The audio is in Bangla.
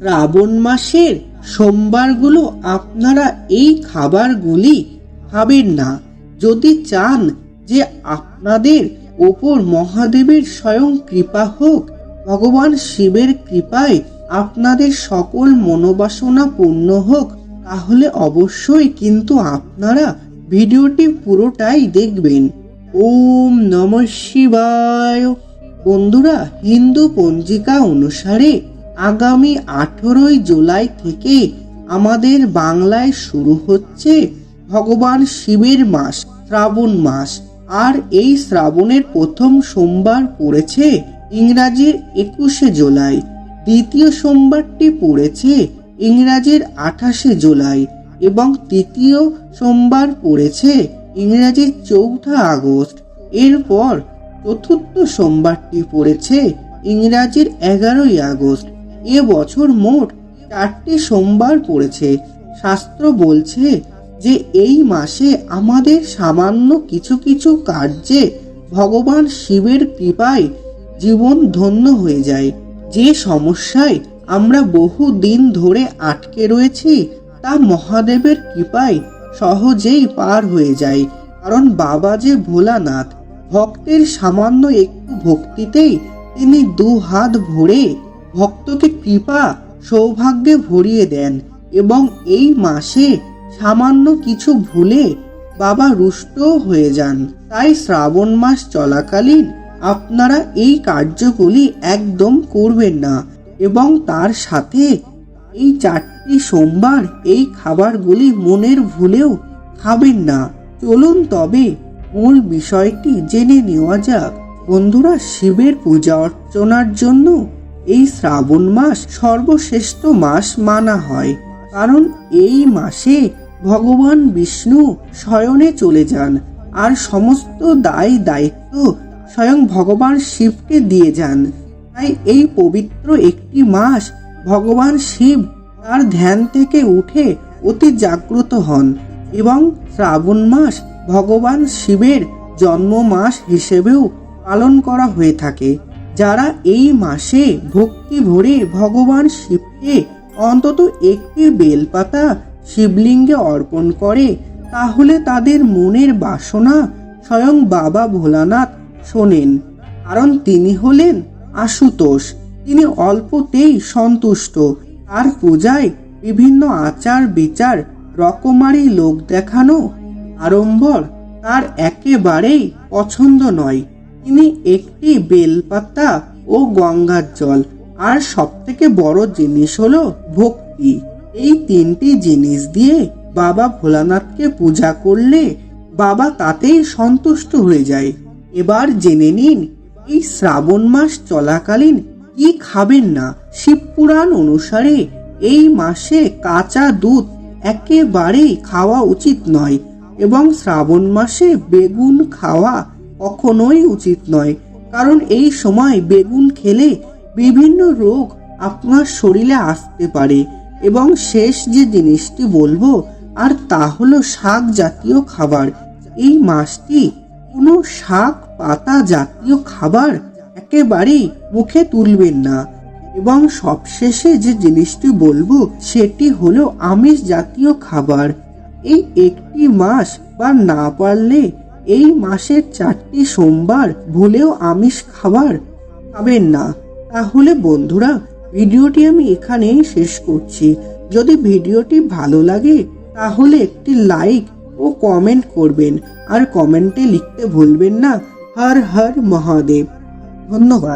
শ্রাবণ মাসের সোমবারগুলো আপনারা এই খাবারগুলি খাবেন না। যদি চান যে আপনাদের ওপর মহাদেবের স্বয়ং কৃপা হোক, ভগবান শিবের কৃপায় আপনাদের সকল মনোবাসনা পূর্ণ হোক, তাহলে অবশ্যই কিন্তু আপনারা ভিডিওটি পুরোটাই দেখবেন। ওম নম শিবায়। বন্ধুরা, হিন্দু পঞ্জিকা অনুসারে আগামী আঠেরোই জুলাই থেকে আমাদের বাংলায় শুরু হচ্ছে ভগবান শিবের মাস, শ্রাবণ মাস। আর এই শ্রাবণের প্রথম সোমবার পড়েছে ইংরাজির একুশে জুলাই। দ্বিতীয় সোমবারটি পড়েছে ইংরাজির আঠাশে জুলাই। এবং তৃতীয় সোমবার পড়েছে ইংরাজির চৌঠা আগস্ট। এরপর চতুর্থ সোমবারটি পড়েছে ইংরাজির এগারোই আগস্ট। এ বছর মোট চারটি সোমবার পড়েছে। শাস্ত্র বলছে যে এই মাসে আমাদের সামান্য কিছু কিছু কার্যে ভগবান শিবের কৃপায় জীবন ধন্য হয়ে যায়। যে সমস্যায় আমরা বহু দিন ধরে আটকে রয়েছি, তা মহাদেবের কৃপায় সহজেই পার হয়ে যায়। কারণ বাবা যে ভোলানাথ, ভক্তের সামান্য একটু ভক্তিতেই তিনি দু হাত ভরে ভক্তকে কৃপা সৌভাগ্যে ভরিয়ে দেন এবং এই মাসে সামান্য কিছু ভুলে বাবা রুষ্টও হয়ে যান। তাই শ্রাবণ মাস চলাকালীন আপনারা এই কার্যগুলি একদম করবেন না এবং তার সাথে এই চারটি সোমবার এই খাবারগুলি মনের ভুলেও খাবেন না। চলুন তবে মূল বিষয়টি জেনে নেওয়া যাক। বন্ধুরা, শিবের পূজা অর্চনার জন্য এই শ্রাবণ মাস সর্বশ্রেষ্ঠ মাস মানা হয়। কারণ এই মাসে ভগবান বিষ্ণু শয়নে চলে যান আর সমস্ত দায় দায়িত্ব স্বয়ং ভগবান শিবকে দিয়ে যান। তাই এই পবিত্র একটি মাস ভগবান শিব তার ধ্যান থেকে উঠে অতি জাগ্রত হন এবং শ্রাবণ মাস ভগবান শিবের জন্ম মাস হিসেবেও পালন করা হয়ে থাকে। যারা এই মাসে ভক্তি ভরে ভগবান শিবকে অন্তত একটি বেলপাতা শিবলিঙ্গে অর্পণ করে, তাহলে তাদের মনের বাসনা স্বয়ং বাবা ভোলানাথ শোনেন। কারণ তিনি হলেন আশুতোষ। তিনি অল্পতেই সন্তুষ্ট। তার পূজায় বিভিন্ন আচার বিচার রকমারি লোক দেখানো, আড়ম্বর তার একেবারেই পছন্দ নয়। তিনি একটি বেলপাতা ও গঙ্গার জল। আর সব থেকে বড় জিনিস হলো ভক্তি। এই তিনটি জিনিস দিয়ে বাবা ভোলানাথকে পূজা করলে বাবা তাতেই সন্তুষ্ট হয়ে যায়। এবার জেনে নিন, এই শ্রাবণ মাস চলাকালীন কি খাবেন না? শিবপুরাণ অনুসারে এই মাসে কাঁচা দুধ একেবারেই খাওয়া উচিত নয় এবং শ্রাবণ মাসে বেগুন খাওয়া কখনোই উচিত নয়। কারণ এই সময় বেগুন খেলে বিভিন্ন রোগ আপনার শরীরে আসতে পারে। এবং শেষ যে জিনিসটি বলব, আর তা হলো শাক জাতীয় খাবার। এই মাসটি কোনো শাক পাতা জাতীয় খাবার একেবারেই মুখে তুলবেন না। এবং সবশেষে যে জিনিসটি বলব, সেটি হলো আমিষ জাতীয় খাবার। এই একটি মাস বা না পারলে এই মাসের চারটি সোমবার ভুলেও আমিষ খাবার খাবেন না। তাহলে বন্ধুরা, ভিডিওটি আমি এখানেই শেষ করছি। যদি ভিডিওটি ভালো লাগে, তাহলে একটি লাইক ও কমেন্ট করবেন। আর কমেন্টে লিখতে ভুলবেন না। হর হর মহাদেব। ধন্যবাদ।